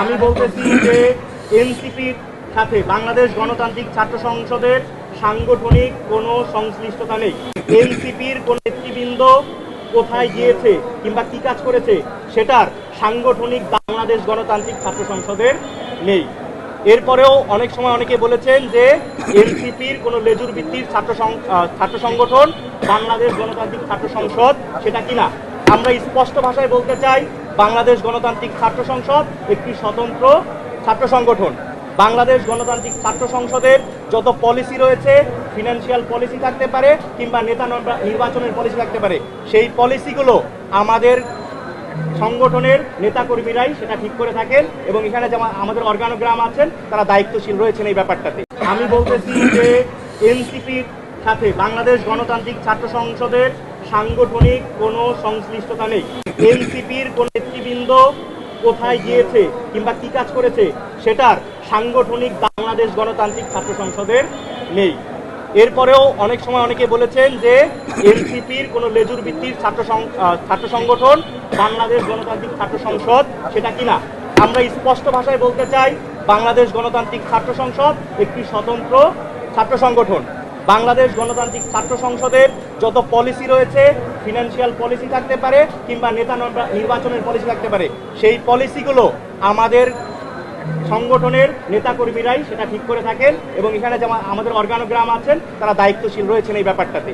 আমি বলতেছি যে এনসিপির সাথে বাংলাদেশ গণতান্ত্রিক ছাত্র সংসদের সাংগঠনিক কোনো সংশ্লিষ্টতা নেই। এনসিপির কোন নেতৃবৃন্দ কোথায় গিয়েছে কিংবা কি কাজ করেছে সেটার সাংগঠনিক বাংলাদেশ গণতান্ত্রিক ছাত্র সংসদের নেই। এরপরেও অনেক সময় অনেকে বলেছেন যে এনসিপির কোনো লেজুর ভিত্তির ছাত্র ছাত্র সংগঠন বাংলাদেশ গণতান্ত্রিক ছাত্র সংসদ সেটা কিনা। আমরা স্পষ্ট ভাষায় বলতে চাই বাংলাদেশ গণতান্ত্রিক ছাত্র সংসদ একটি স্বতন্ত্র ছাত্র সংগঠন। বাংলাদেশ গণতান্ত্রিক ছাত্র সংসদের যত পলিসি রয়েছে ফিনান্সিয়াল পলিসি থাকতে পারে কিংবা নেতা নির্বাচনের পলিসি থাকতে পারে, সেই পলিসিগুলো আমাদের সংগঠনের নেতাকর্মীরাই সেটা ঠিক করে থাকেন এবং এখানে যেমন আমাদের অর্গানোগ্রাম আছেন, তারা দায়িত্বশীল রয়েছেন এই ব্যাপারটাতে। আমি বলতেছি যে এনসিপির সাথে বাংলাদেশ গণতান্ত্রিক ছাত্র সংসদের সাংগঠনিক কোনো সংশ্লিষ্টতা নেই। এনসিপির কোন নেতৃবৃন্দ কোথায় গিয়েছে কিংবা কি কাজ করেছে, সেটার সাংগঠনিক বাংলাদেশ গণতান্ত্রিক ছাত্র সংসদের নেই। এরপরেও অনেক সময় অনেকে বলেছেন যে এনসিপির কোনো লেজুর ভিত্তির ছাত্র ছাত্র সংগঠন বাংলাদেশ গণতান্ত্রিক ছাত্র সংসদ, সেটা কিনা? আমরা স্পষ্ট ভাষায় বলতে চাই, বাংলাদেশ গণতান্ত্রিক ছাত্র সংসদ একটি স্বতন্ত্র ছাত্র সংগঠন। বাংলাদেশ গণতান্ত্রিক ছাত্র সংসদের যত পলিসি রয়েছে ফিনান্সিয়াল পলিসি থাকতে পারে কিংবা নেতা নির্বাচনের পলিসি থাকতে পারে। সেই পলিসিগুলো আমাদের সংগঠনের নেতাকর্মীরাই সেটা ঠিক করে থাকেন এবং এখানে যেমন আমাদের অর্গানোগ্রাম আছেন, তারা দায়িত্বশীল রয়েছেন এই ব্যাপারটাতে।